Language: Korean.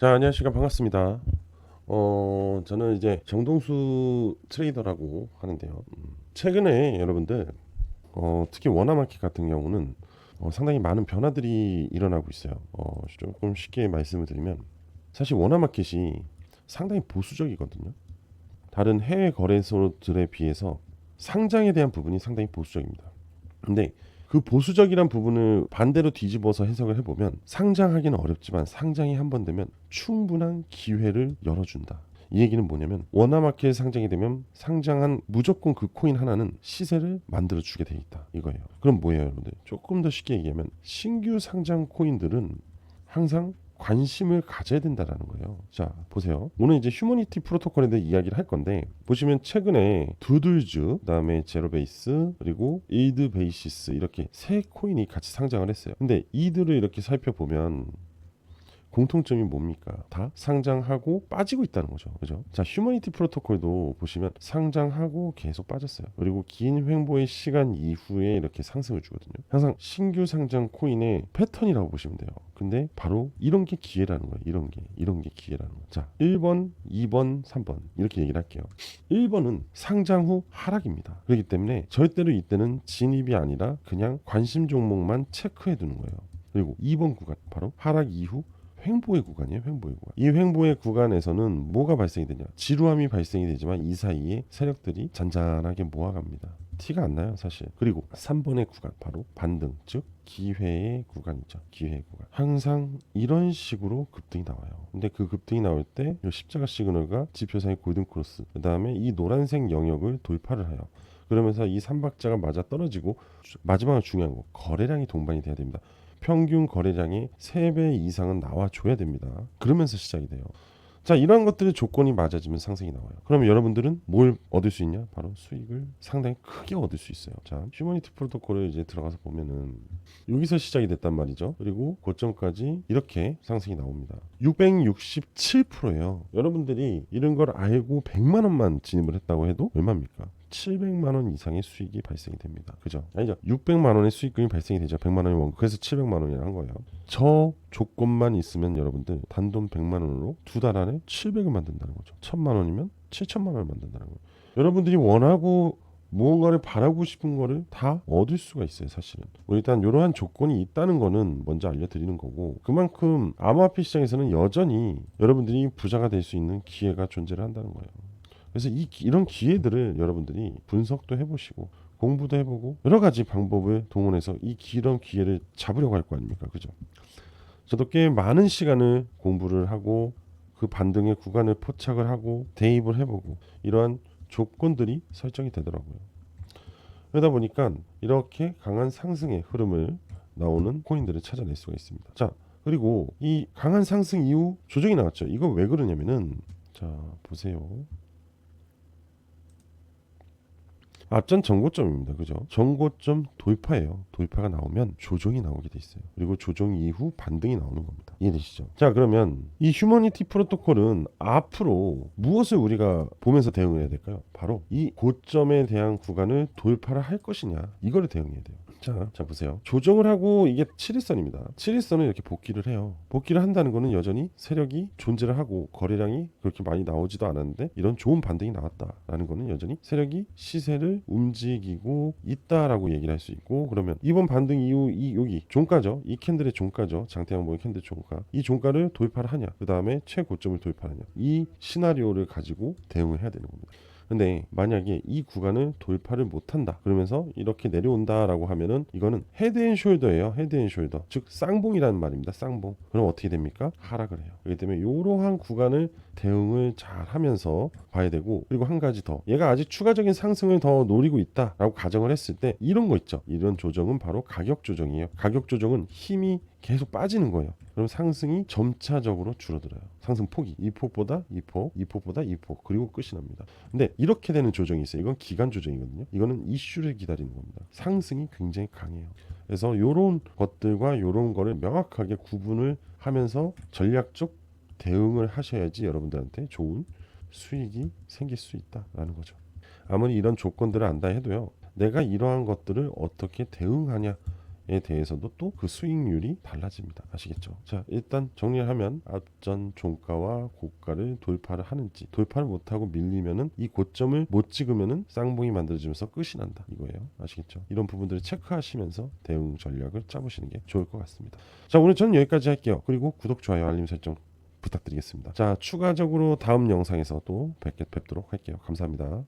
자, 안녕하십니까. 반갑습니다. 어, 저는 이제 정동수 트레이더라고 하는데요. 음, 최근에 여러분들, 어, 특히 원화마켓 같은 경우는 어, 상당히 많은 변화들이 일어나고 있어요. 어, 조금 쉽게 말씀을 드리면, 사실 원화마켓이 상당히 보수적이거든요. 다른 해외 거래소들에 비해서 상장에 대한 부분이 상당히 보수적입니다. 근데 그 보수적이란 부분을 반대로 뒤집어서 해석을 해보면 상장하기는 어렵지만 상장이 한 번 되면 충분한 기회를 열어준다. 이 얘기는 뭐냐면 원화마켓에 상장이 되면 상장한 무조건 그 코인 하나는 시세를 만들어 주게 돼 있다 이거예요. 그럼 뭐예요, 여러분들? 조금 더 쉽게 얘기하면 신규 상장 코인들은 항상 관심을 가져야 된다라는 거예요. 자, 보세요. 오늘 이제 휴머니티 프로토콜에 대해 이야기를 할 건데 보시면 최근에 두들즈, 그다음에 제로베이스, 그리고 이드 베이시스 이렇게 세 코인이 같이 상장을 했어요. 근데 이들을 이렇게 살펴보면 공통점이 뭡니까? 다 상장하고 빠지고 있다는 거죠. 그죠? 자, 휴머니티 프로토콜도 보시면 상장하고 계속 빠졌어요. 그리고 긴 횡보의 시간 이후에 이렇게 상승을 주거든요. 항상 신규 상장 코인의 패턴이라고 보시면 돼요. 근데 바로 이런 게 기회라는 거예요. 이런 게. 이런 게 기회라는 거예요. 자, 1번, 2번, 3번. 이렇게 얘기를 할게요. 1번은 상장 후 하락입니다. 그렇기 때문에 절대로 이때는 진입이 아니라 그냥 관심 종목만 체크해 두는 거예요. 그리고 2번 구간 바로 하락 이후 횡보의 구간이에요. 횡보의 구간. 이 횡보의 구간에서는 뭐가 발생이 되냐? 지루함이 발생이 되지만 이 사이에 세력들이 잔잔하게 모아갑니다. 티가 안 나요, 사실. 그리고 3번의 구간 바로 반등, 즉 기회의 구간이죠. 기회의 구간. 항상 이런 식으로 급등이 나와요. 근데 그 급등이 나올 때 이 십자가 시그널과 지표상의 골든 크로스, 그다음에 이 노란색 영역을 돌파를 해요. 그러면서 이 삼박자가 맞아 떨어지고 마지막으로 중요한 거 거래량이 동반이 돼야 됩니다. 평균 거래량의 3배 이상은 나와줘야 됩니다. 그러면서 시작이 돼요. 자, 이러한 것들의 조건이 맞아지면 상승이 나와요. 그러면 여러분들은 뭘 얻을 수 있냐? 바로 수익을 상당히 크게 얻을 수 있어요. 자, 휴머니티 프로토콜을 이제 들어가서 보면은 여기서 시작이 됐단 말이죠. 그리고 고점까지 이렇게 상승이 나옵니다. 667%예요. 여러분들이 이런 걸 알고 100만 원만 진입을 했다고 해도 얼마입니까? 700만 원 이상의 수익이 발생이 됩니다. 그죠? 아니죠. 600만 원의 수익금이 발생이 되죠. 100만 원이 원금. 그래서 700만 원이라는 한 거예요. 저 조건만 있으면 여러분들 단돈 100만 원으로 두 달 안에 700을 만든다는 거죠. 1000만 원이면 7천만 원을 만든다는 거예요. 여러분들이 원하고 무언가를 바라고 싶은 거를 다 얻을 수가 있어요, 사실은. 뭐 일단 이러한 조건이 있다는 거는 먼저 알려드리는 거고 그만큼 암호화폐 시장에서는 여전히 여러분들이 부자가 될 수 있는 기회가 존재를 한다는 거예요. 그래서 이 기- 이런 기회들을 여러분들이 분석도 해보시고 공부도 해보고 여러 가지 방법을 동원해서 이 이런 기회를 잡으려고 할 거 아닙니까, 그죠? 저도 꽤 많은 시간을 공부를 하고 그 반등의 구간을 포착을 하고 대입을 해보고 이러한 조건들이 설정이 되더라고요. 그러다 보니까 이렇게 강한 상승의 흐름을 나오는 코인들을 찾아낼 수가 있습니다. 자, 그리고 이 강한 상승 이후 조정이 나왔죠. 이거 왜 그러냐면은 자, 보세요. 앞전 정고점입니다. 그죠? 정고점 돌파예요. 돌파가 나오면 조정이 나오게 돼 있어요. 그리고 조정 이후 반등이 나오는 겁니다. 이해되시죠? 자, 그러면 이 휴머니티 프로토콜은 앞으로 무엇을 우리가 보면서 대응을 해야 될까요? 바로 이 고점에 대한 구간을 돌파를 할 것이냐. 이거를 대응해야 돼요. 자, 자 보세요. 조정을 하고 이게 7일선입니다. 7일선을 이렇게 복귀를 해요. 복귀를 한다는 거는 여전히 세력이 존재를 하고 거래량이 그렇게 많이 나오지도 않았는데 이런 좋은 반등이 나왔다라는 거는 여전히 세력이 시세를 움직이고 있다라고 얘기를 할 수 있고 그러면 이번 반등 이후 이 여기 종가죠. 이 캔들의 종가죠. 장태양봉의 캔들 종가. 이 종가를 돌파를 하냐. 그 다음에 최고점을 돌파하냐. 이 시나리오를 가지고 대응을 해야 되는 겁니다. 근데 만약에 이 구간을 돌파를 못한다 그러면서 이렇게 내려온다라고 하면은 이거는 헤드앤숄더예요 헤드앤숄더 즉 쌍봉이라는 말입니다 쌍봉. 그럼 어떻게 됩니까? 하락을 해요. 그렇기 때문에 이러한 구간을 대응을 잘 하면서 봐야 되고 그리고 한 가지 더. 얘가 아직 추가적인 상승을 더 노리고 있다라고 가정을 했을 때 이런 거 있죠. 이런 조정은 바로 가격 조정이에요. 가격 조정은 힘이 계속 빠지는 거예요. 그럼 상승이 점차적으로 줄어들어요. 상승 폭이 이 폭보다 이 폭, 이 폭보다 이 폭, 그리고 끝이 납니다. 근데 이렇게 되는 조정이 있어요. 이건 기간 조정이거든요. 이거는 이슈를 기다리는 겁니다. 상승이 굉장히 강해요. 그래서 이런 것들과 이런 거를 명확하게 구분을 하면서 전략적 대응을 하셔야지 여러분들한테 좋은 수익이 생길 수 있다라는 거죠. 아무리 이런 조건들을 안다 해도요. 내가 이러한 것들을 어떻게 대응하냐 대해서도 또 그 수익률이 달라집니다. 아시겠죠? 자, 일단 정리를 하면 앞전 종가와 고가를 돌파를 하는지 돌파를 못하고 밀리면은 이 고점을 못 찍으면은 쌍봉이 만들어지면서 끝이 난다. 이거예요. 아시겠죠? 이런 부분들을 체크하시면서 대응 전략을 짜보시는 게 좋을 것 같습니다. 자, 오늘 저는 여기까지 할게요. 그리고 구독, 좋아요, 알림 설정 부탁드리겠습니다. 자, 추가적으로 다음 영상에서 또 뵙게 뵙도록 할게요. 감사합니다.